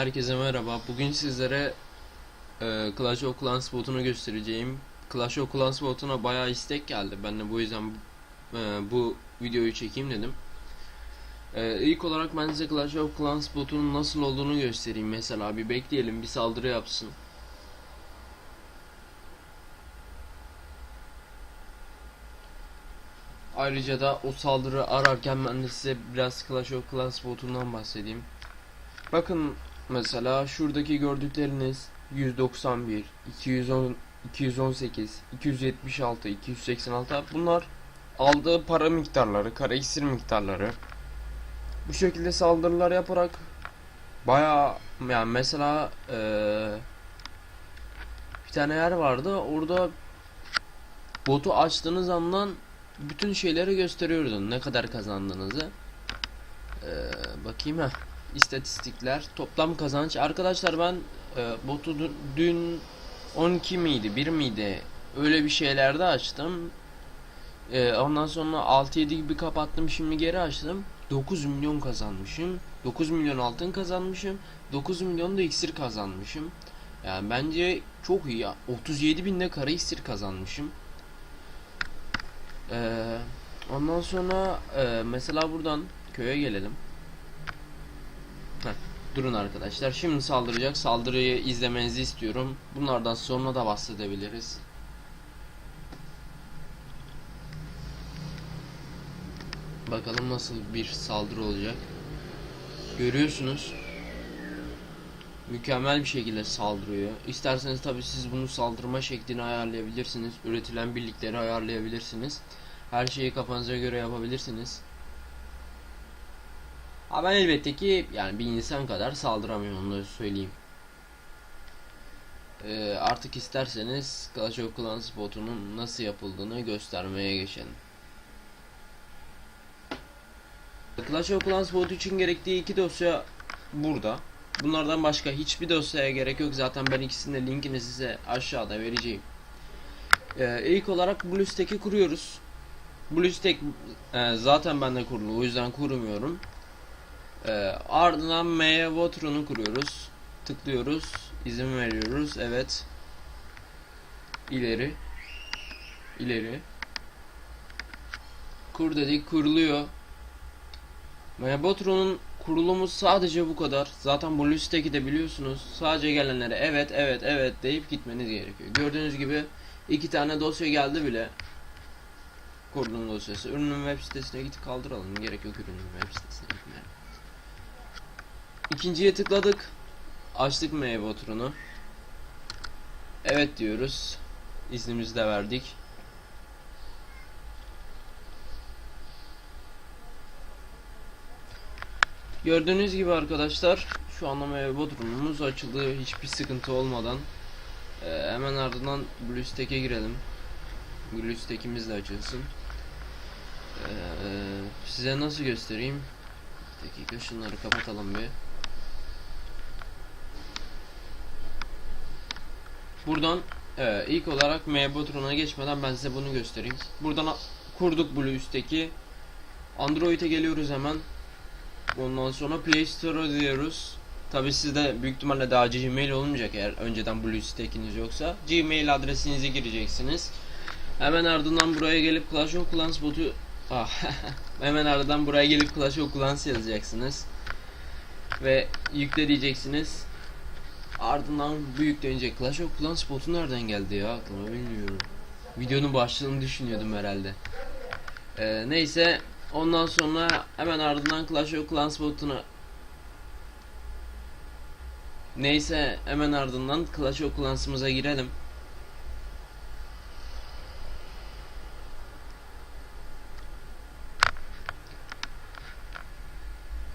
Herkese merhaba. Bugün sizlere e, Clash of Clans botunu göstereceğim. Clash of Clans botuna bayağı istek geldi. Ben de bu yüzden e, bu videoyu çekeyim dedim. E, ilk olarak ben size Clash of Clans botunun nasıl olduğunu göstereyim. Mesela bir bekleyelim bir saldırı yapsın. Ayrıca da o saldırı ararken ben de size biraz Clash of Clans botundan bahsedeyim. Bakın mesela şuradaki gördükleriniz 191, 210, 218, 276, 286 bunlar aldığı para miktarları, kara iksir miktarları. Bu şekilde saldırılar yaparak bayağı yani mesela eee, bir tane yer vardı orada botu açtığınız andan bütün şeyleri gösteriyordu ne kadar kazandığınızı. Eee, bakayım ha istatistikler toplam kazanç. Arkadaşlar ben e, botu dün- dün 12 miydi 1 miydi? Öyle bir şeylerde açtım. E, ondan sonra 6-7 gibi kapattım şimdi geri açtım. 9 milyon kazanmışım. 9 milyon altın kazanmışım. 9 milyon da iksir kazanmışım. Yani bence çok iyi. Ya 37 binde kara iksir kazanmışım. E, ondan sonra e, mesela buradan köye gelelim Durun arkadaşlar. Şimdi saldıracak. Saldırıyı izlemenizi istiyorum. Bunlardan sonra da bahsedebiliriz. Bakalım nasıl bir saldırı olacak. Görüyorsunuz. Mükemmel bir şekilde saldırıyor. İsterseniz tabi siz bunu saldırma şeklini ayarlayabilirsiniz. Üretilen birlikleri ayarlayabilirsiniz. Her şeyi kafanıza göre yapabilirsiniz. Ben elbette ki yani bir insan kadar saldıramıyorum onu da söyleyeyim. Ee, artık isterseniz Clash of Clans botunun nasıl yapıldığını göstermeye geçelim. Clash of Clans botu için gerektiği iki dosya burada. Bunlardan başka hiçbir dosyaya gerek yok. Zaten ben ikisinin de linkini size aşağıda vereceğim. Ee, ilk olarak BlueStack'i kuruyoruz. BlueStack e, zaten bende kurulu o yüzden kurmuyorum. Ee, ardından M'ye Water'unu kuruyoruz. Tıklıyoruz. izin veriyoruz. Evet. İleri. İleri. Kur dedik. Kuruluyor. Meyabotron'un kurulumu sadece bu kadar. Zaten bu listeki de biliyorsunuz. Sadece gelenlere evet evet evet deyip gitmeniz gerekiyor. Gördüğünüz gibi iki tane dosya geldi bile. Kurulum dosyası. Ürünün web sitesine git kaldıralım. Gerek yok ürünün web sitesine gitmeye. İkinciye tıkladık. Açtık meyve oturunu. Evet diyoruz. İznimizi de verdik. Gördüğünüz gibi arkadaşlar şu anda meyve bodrumumuz açıldı hiçbir sıkıntı olmadan. Ee, hemen ardından BlueStack'e girelim. BlueStack'imiz de açılsın. Ee, size nasıl göstereyim? Bir dakika şunları kapatalım bir. Buradan e, ilk olarak Mebotron'a geçmeden ben size bunu göstereyim. Buradan kurduk BlueStack'i. Android'e geliyoruz hemen. Ondan sonra Play Store'a diyoruz. Tabi sizde büyük ihtimalle daha Gmail olmayacak eğer önceden BlueStack'iniz yoksa. Gmail adresinizi gireceksiniz. Hemen ardından buraya gelip Clash of Clans botu ah, hemen ardından buraya gelip Clash of Clans yazacaksınız. Ve yükle diyeceksiniz. Ardından bu yüklenecek. Clash of Clans botu nereden geldi ya aklıma bilmiyorum. Videonun başlığını düşünüyordum herhalde. Ee, neyse ondan sonra hemen ardından Clash of Clans botuna Neyse hemen ardından Clash of Clans'ımıza girelim.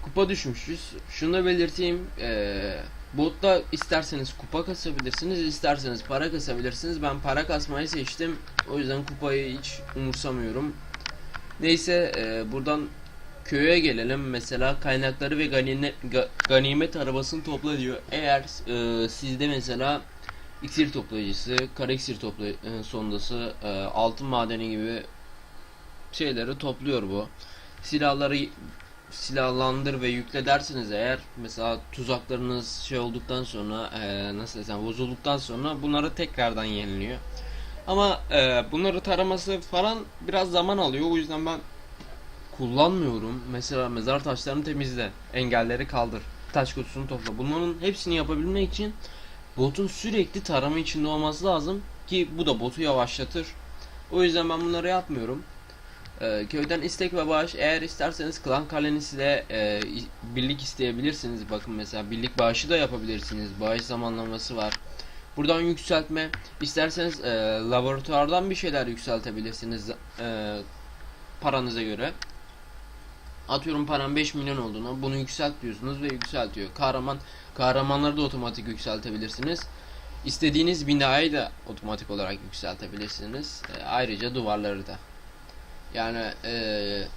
Kupa düşmüşüz. Şunu da belirteyim. Ee, botta isterseniz kupa kasabilirsiniz, isterseniz para kasabilirsiniz. Ben para kasmayı seçtim. O yüzden kupayı hiç umursamıyorum. Neyse e, buradan köye gelelim. Mesela kaynakları ve ganimet, ga- ganimet arabasını topla diyor. Eğer e, sizde mesela iksir toplayıcısı, kara iksir topla e, sondası, e, altın madeni gibi şeyleri topluyor bu. Silahları silahlandır ve yükle dersiniz eğer mesela tuzaklarınız şey olduktan sonra eee, nasıl desem bozulduktan sonra bunları tekrardan yeniliyor. Ama eee, bunları taraması falan biraz zaman alıyor. O yüzden ben kullanmıyorum. Mesela mezar taşlarını temizle, engelleri kaldır, taş kutusunu topla. Bunların hepsini yapabilmek için botun sürekli tarama içinde olması lazım ki bu da botu yavaşlatır. O yüzden ben bunları yapmıyorum. Ee, köyden istek ve bağış eğer isterseniz klan kalenizle e, birlik isteyebilirsiniz. Bakın mesela birlik bağışı da yapabilirsiniz. Bağış zamanlaması var. Buradan yükseltme isterseniz e, laboratuvardan bir şeyler yükseltebilirsiniz e, paranıza göre. Atıyorum param 5 milyon olduğunu bunu yükselt diyorsunuz ve yükseltiyor. Kahraman kahramanları da otomatik yükseltebilirsiniz. İstediğiniz binayı da otomatik olarak yükseltebilirsiniz. E, ayrıca duvarları da. Yani eee,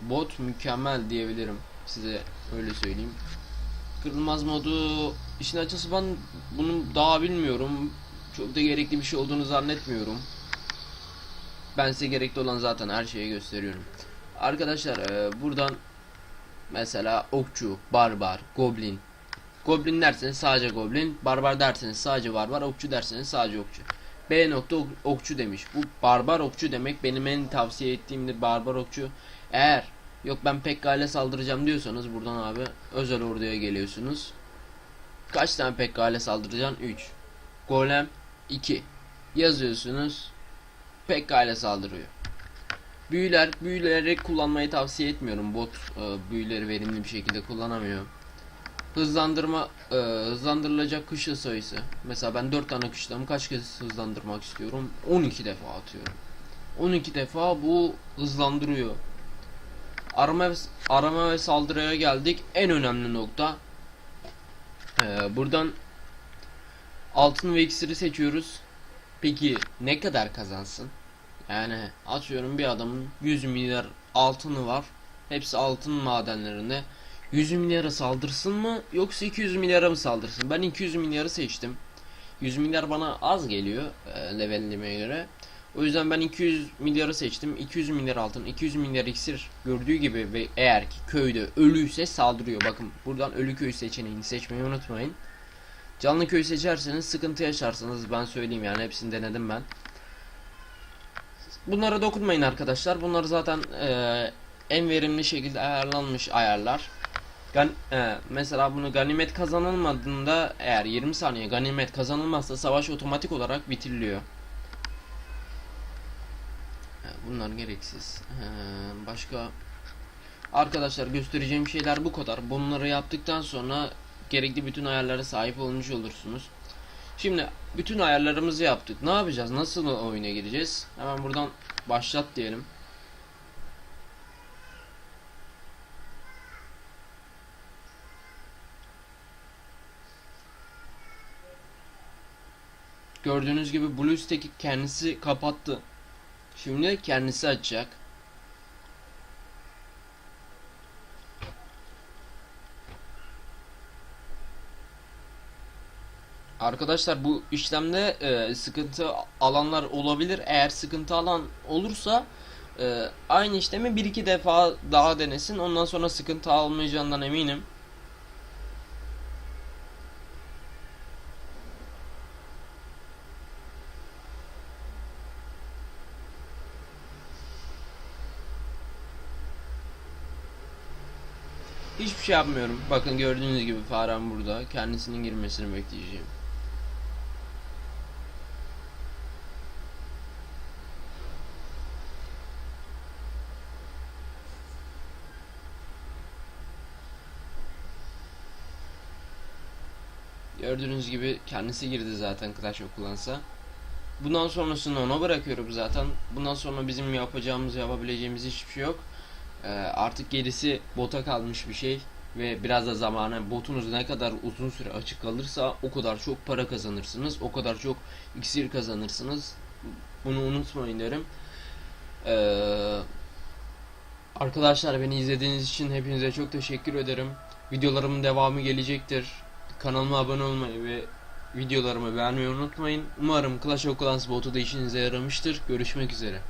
bot mükemmel diyebilirim size öyle söyleyeyim. Kırılmaz modu işin açısı ben bunu daha bilmiyorum. Çok da gerekli bir şey olduğunu zannetmiyorum. Ben size gerekli olan zaten her şeyi gösteriyorum. Arkadaşlar eee, buradan mesela okçu, barbar, goblin. Goblin derseniz sadece goblin, barbar derseniz sadece barbar, okçu derseniz sadece okçu. B okçu demiş. Bu barbar okçu demek. Benim en tavsiye ettiğimdir barbar okçu. Eğer yok ben Pekka ile saldıracağım diyorsanız buradan abi özel orduya geliyorsunuz. Kaç tane Pekka ile saldıracaksın? 3. Golem 2. Yazıyorsunuz. Pekka ile saldırıyor. Büyüler, büyüleri kullanmayı tavsiye etmiyorum. Bot e, büyüleri verimli bir şekilde kullanamıyor. Hızlandırma e, hızlandırılacak kışla sayısı. Mesela ben 4 tane kışlamı kaç kez hızlandırmak istiyorum? 12 defa atıyorum. 12 defa bu hızlandırıyor. Arama ve, arama ve saldırıya geldik. En önemli nokta. E, buradan altın ve iksiri seçiyoruz. Peki ne kadar kazansın? Yani atıyorum bir adamın 100 milyar altını var. Hepsi altın madenlerinde. 100 milyara saldırsın mı yoksa 200 milyara mı saldırsın? Ben 200 milyarı seçtim. 100 milyar bana az geliyor e, levellemeye göre. O yüzden ben 200 milyarı seçtim. 200 milyar altın, 200 milyar iksir gördüğü gibi ve eğer ki köyde ölüyse saldırıyor. Bakın buradan ölü köy seçeneğini seçmeyi unutmayın. Canlı köy seçerseniz sıkıntı yaşarsınız. Ben söyleyeyim yani hepsini denedim ben. Bunlara dokunmayın arkadaşlar. Bunlar zaten e, en verimli şekilde ayarlanmış ayarlar. Gan e, mesela bunu ganimet kazanılmadığında eğer 20 saniye ganimet kazanılmazsa savaş otomatik olarak bitiriliyor. E, bunlar gereksiz. E, başka arkadaşlar göstereceğim şeyler bu kadar. Bunları yaptıktan sonra gerekli bütün ayarlara sahip olmuş olursunuz. Şimdi bütün ayarlarımızı yaptık. Ne yapacağız? Nasıl oyuna gireceğiz? Hemen buradan başlat diyelim. Gördüğünüz gibi BlueStack'i kendisi kapattı. Şimdi kendisi açacak. Arkadaşlar bu işlemde e, sıkıntı alanlar olabilir. Eğer sıkıntı alan olursa e, aynı işlemi bir iki defa daha denesin. Ondan sonra sıkıntı almayacağından eminim. Hiçbir şey yapmıyorum. Bakın gördüğünüz gibi farem burada. Kendisinin girmesini bekleyeceğim. Gördüğünüz gibi kendisi girdi zaten Clash of Clans'a. Bundan sonrasını ona bırakıyorum zaten. Bundan sonra bizim yapacağımız, yapabileceğimiz hiçbir şey yok. Ee, artık gerisi bota kalmış bir şey ve biraz da zamanı botunuz ne kadar uzun süre açık kalırsa o kadar çok para kazanırsınız. O kadar çok iksir kazanırsınız. Bunu unutmayın derim. Ee, arkadaşlar beni izlediğiniz için hepinize çok teşekkür ederim. Videolarımın devamı gelecektir. Kanalıma abone olmayı ve videolarımı beğenmeyi unutmayın. Umarım Clash of Clans botu da işinize yaramıştır. Görüşmek üzere.